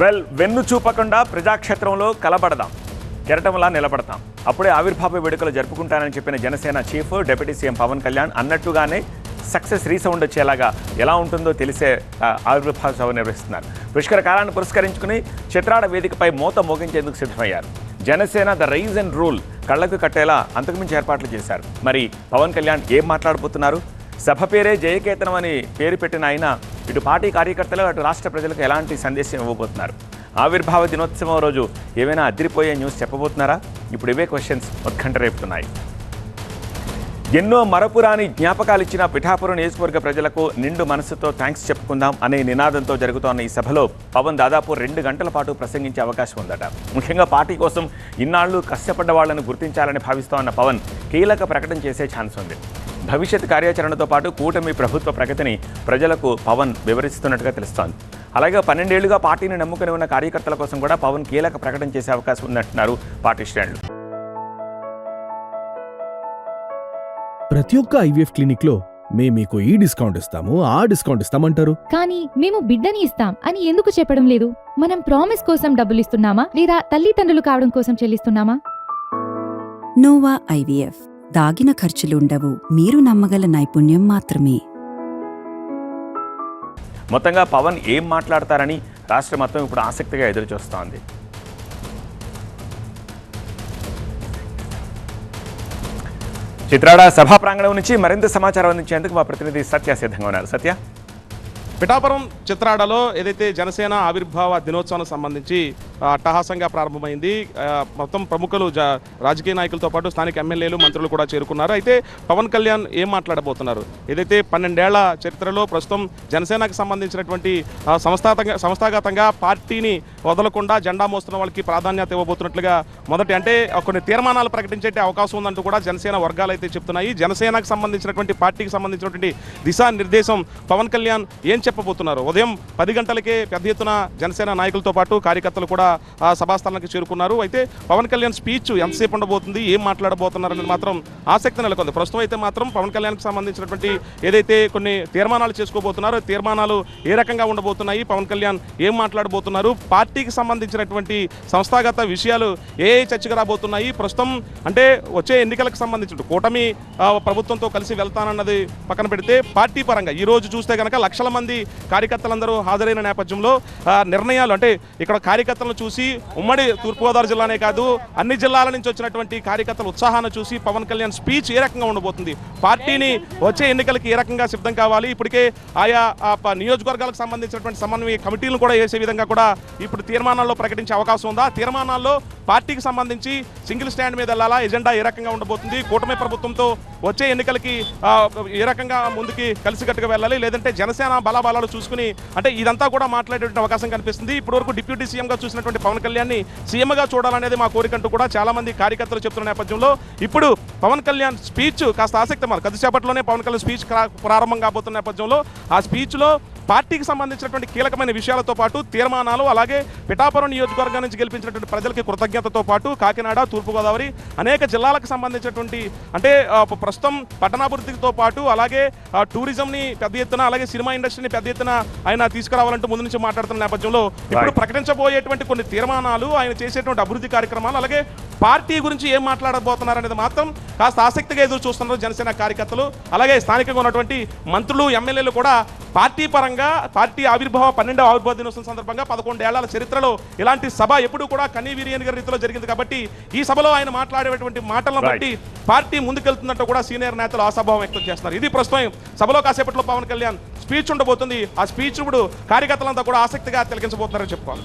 Well వెన్ను చూపకుండా ప్రజాక్షేత్రంలో కలబడదాం. కెరటంలా నిలబడతాం. అప్పుడే ఆవిర్భావ వేడుకలు జరుపుకుంటానని చెప్పిన Janasena chief deputy CM Pawan Kalyan అన్నట్టుగానే సక్సెస్ రీసౌండ్ వచ్చేలాగా ఎలా ఉంటుందో తెలిసే ఆవిర్భావ సభ నిర్వహిస్తున్నారు. పుష్కర కాలాన్ని పురస్కరించుకుని చిత్రాడ వేదికపై మూత మోగించేందుకు సిద్ధమయ్యారు. Janasena the rise and rule కళ్ళకు కట్టేలా అంతకుమించి ఏర్పాట్లు చేశారు. మరి పవన్ కళ్యాణ్ ఏం మాట్లాడబోతున్నారు? సభ పేరే జయకేతనం అని పేరు పెట్టిన ఆయన ఇటు పార్టీ కార్యకర్తలు అటు రాష్ట్ర ప్రజలకు ఎలాంటి సందేశం ఇవ్వబోతున్నారు? ఆవిర్భావ దినోత్సవం రోజు ఏమైనా అదిరిపోయే న్యూస్ చెప్పబోతున్నారా? ఇప్పుడు ఇవే క్వశ్చన్స్ ఉత్కంఠ రేపుతున్నాయి. ఎన్నో మరపురాని జ్ఞాపకాలు ఇచ్చిన పిఠాపురం నియోజకవర్గ ప్రజలకు నిండు మనసుతో థ్యాంక్స్ చెప్పుకుందాం అనే నినాదంతో జరుగుతోన్న ఈ సభలో పవన్ దాదాపు రెండు గంటల పాటు ప్రసంగించే అవకాశం ఉందట. ముఖ్యంగా పార్టీ కోసం ఇన్నాళ్ళు కష్టపడ్డ వాళ్ళను గుర్తించాలని భావిస్తోన్న పవన్ కీలక ప్రకటన చేసే ఛాన్స్ ఉంది. భవిష్యత్ కార్యాచరణతో పాటు కూటమి ప్రభుత్వ ప్రగతిని ప్రజలకు పవన్ వివరిస్తున్నట్టుగా తెలుస్తోంది. అలాగే పన్నెండేళ్ళుగా పార్టీని నమ్ముకుని ఉన్న కార్యకర్తల కోసం కూడా పవన్ కీలక ప్రకటన చేసే అవకాశం ఉందంటున్నారు పార్టీ శ్రేణులు. ప్రతి ఒక్క ఐవీఎఫ్ క్లినిక్లో మేము మీకు ఈ డిస్కౌంట్ ఇస్తాము ఆ డిస్కౌంట్ ఇస్తామంటారు. కానీ మేము బిడ్డని ఇస్తాం అని ఎందుకు చెప్పడం లేదు? మనం ప్రామిస్ కోసం డబ్బులు ఇస్తున్నామా? లేదా తల్లిదండ్రులు కావడం కోసం చెల్లిస్తున్నామా? నోవా ఐవీఎఫ్ దాగిన ఖర్చులుండవు. మీరు నమ్మగల నైపుణ్యం మాత్రమే. మొత్తంగా పవన్ ఏం మాట్లాడతారని రాష్ట్రం మొత్తం ఇప్పుడు ఆసక్తిగా ఎదురుచూస్తోంది. చిత్రాడ సభా ప్రాంగణం నుంచి మరింత సమాచారం అందించేందుకు మా ప్రతినిధి సత్య సిద్ధంగా ఉన్నారు. సత్య? పిఠాపురం చిత్రాడలో ఏదైతే జనసేన ఆవిర్భావ దినోత్సవానికి సంబంధించి అట్టహాసంగా ప్రారంభమైంది మొత్తం ప్రముఖులు రాజకీయ నాయకులతో పాటు స్థానిక ఎమ్మెల్యేలు మంత్రులు కూడా చేరుకున్నారు. అయితే పవన్ కళ్యాణ్ ఏం మాట్లాడబోతున్నారు? ఏదైతే పన్నెండేళ్ళ చరిత్రలో ప్రస్తుతం జనసేనకు సంబంధించినటువంటి సంస్థాతంగా సంస్థాగతంగా సంస్థాగతంగా పార్టీని వదలకుండా జెండా మోస్తున్న వాళ్ళకి ప్రాధాన్యత ఇవ్వబోతున్నట్లుగా మొదటి అంటే కొన్ని తీర్మానాలు ప్రకటించే అవకాశం ఉందంటూ కూడా జనసేన వర్గాలు అయితే చెప్తున్నాయి. జనసేనకు సంబంధించినటువంటి పార్టీకి సంబంధించినటువంటి దిశానిర్దేశం పవన్ కళ్యాణ్ ఏం చెప్పబోతున్నారు. ఉదయం పది గంటలకే పెద్ద ఎత్తున జనసేన నాయకులతో పాటు కార్యకర్తలు కూడా ఆ సభాస్థలానికి చేరుకున్నారు. అయితే పవన్ కళ్యాణ్ స్పీచ్ ఎంతసేపు ఉండబోతుంది? ఏం మాట్లాడబోతున్నారు అనేది మాత్రం ఆసక్తి నెలకొంది. ప్రస్తుతం అయితే మాత్రం పవన్ కళ్యాణ్కి సంబంధించినటువంటి ఏదైతే కొన్ని తీర్మానాలు చేసుకోబోతున్నారో తీర్మానాలు ఏ రకంగా ఉండబోతున్నాయి? పవన్ కళ్యాణ్ ఏం మాట్లాడబోతున్నారు? పార్టీకి సంబంధించినటువంటి సంస్థాగత విషయాలు ఏ చర్చకు రాబోతున్నాయి? ప్రస్తుతం అంటే వచ్చే ఎన్నికలకు సంబంధించిన కూటమి ప్రభుత్వంతో కలిసి వెళ్తానన్నది పక్కన పెడితే పార్టీ పరంగా ఈ రోజు చూస్తే కనుక లక్షల మంది కార్యకర్తలందరూ హాజరైన నేపథ్యంలో నిర్ణయాలు అంటే ఇక్కడ కార్యకర్తలను చూసి ఉమ్మడి తూర్పుగోదావరి జిల్లానే కాదు అన్ని జిల్లాల నుంచి వచ్చినటువంటి కార్యకర్తల ఉత్సాహాన్ని చూసి పవన్ కళ్యాణ్ స్పీచ్ ఏ రకంగా ఉండబోతుంది? పార్టీని వచ్చే ఎన్నికలకి ఏ రకంగా సిద్ధం కావాలి? ఇప్పటికే ఆయా నియోజకవర్గాలకు సంబంధించినటువంటి సమన్వయ కమిటీలను కూడా వేసే విధంగా కూడా ఇప్పుడు తీర్మానాల్లో ప్రకటించే అవకాశం ఉందా? తీర్మానాల్లో పార్టీకి సంబంధించి సింగిల్ స్టాండ్ మీద వెళ్ళాలా? ఎజెండా ఏ రకంగా ఉండబోతుంది? కూటమి ప్రభుత్వంతో వచ్చే ఎన్నికలకి ఏ రకంగా ముందుకి కలిసికట్టుగా వెళ్ళాలి? లేదంటే జనసేన బలాబలాలు చూసుకుని అంటే ఇదంతా కూడా మాట్లాడేటువంటి అవకాశం కనిపిస్తుంది. ఇప్పటివరకు డిప్యూటీ సీఎంగా చూసినటువంటి పవన్ కళ్యాణ్ని సీఎంగా చూడాలనేది మా కోరికంటూ కూడా చాలా మంది కార్యకర్తలు చెప్తున్న నేపథ్యంలో ఇప్పుడు పవన్ కళ్యాణ్ స్పీచ్ కాస్త ఆసక్తి మరి కొద్దిసేపట్లోనే పవన్ కళ్యాణ్ స్పీచ్ ప్రారంభం కాబోతున్న నేపథ్యంలో ఆ స్పీచ్లో పార్టీకి సంబంధించినటువంటి కీలకమైన విషయాలతో పాటు తీర్మానాలు అలాగే పిఠాపురం నియోజకవర్గం నుంచి గెలిపించినటువంటి ప్రజలకి కృతజ్ఞతతో పాటు కాకినాడ తూర్పుగోదావరి అనేక జిల్లాలకు సంబంధించినటువంటి అంటే ప్రస్తుతం పట్టణాభివృద్ధితో పాటు అలాగే టూరిజంని పెద్ద ఎత్తున అలాగే సినిమా ఇండస్ట్రీని పెద్ద ఎత్తున ఆయన తీసుకురావాలంటూ ముందు నుంచి మాట్లాడుతున్న నేపథ్యంలో ఇప్పుడు. ప్రకటించబోయేటువంటి కొన్ని తీర్మానాలు ఆయన చేసేటువంటి అభివృద్ధి కార్యక్రమాలు అలాగే పార్టీ గురించి ఏం మాట్లాడబోతున్నారు అనేది మాత్రం కాస్త ఆసక్తిగా ఎదురు చూస్తున్నారు జనసేన కార్యకర్తలు అలాగే స్థానికంగా ఉన్నటువంటి మంత్రులు ఎమ్మెల్యేలు కూడా పార్టీ పరంగా పార్టీ ఆవిర్భావ పన్నెండవ ఆవిర్భావ దినోత్సవం సందర్భంగా పదకొండేళ్ళ చరిత్రలో ఇలాంటి సభ ఎప్పుడు కూడా కనీ వీరియని గారి రీతిలో జరిగింది కాబట్టి ఈ సభలో ఆయన మాట్లాడేటువంటి మాటలను. బట్టి పార్టీ ముందుకెళ్తున్నట్టు కూడా సీనియర్ నేతలు ఆశాభావం వ్యక్తం చేస్తున్నారు. ఇది ప్రస్తుతం సభలో కాసేపట్లో పవన్ కళ్యాణ్ స్పీచ్ ఉండబోతుంది. ఆ స్పీచ్ ఇప్పుడు కార్యకర్తలంతా కూడా ఆసక్తిగా తిలకించబోతున్నారని చెప్పుకోవాలి.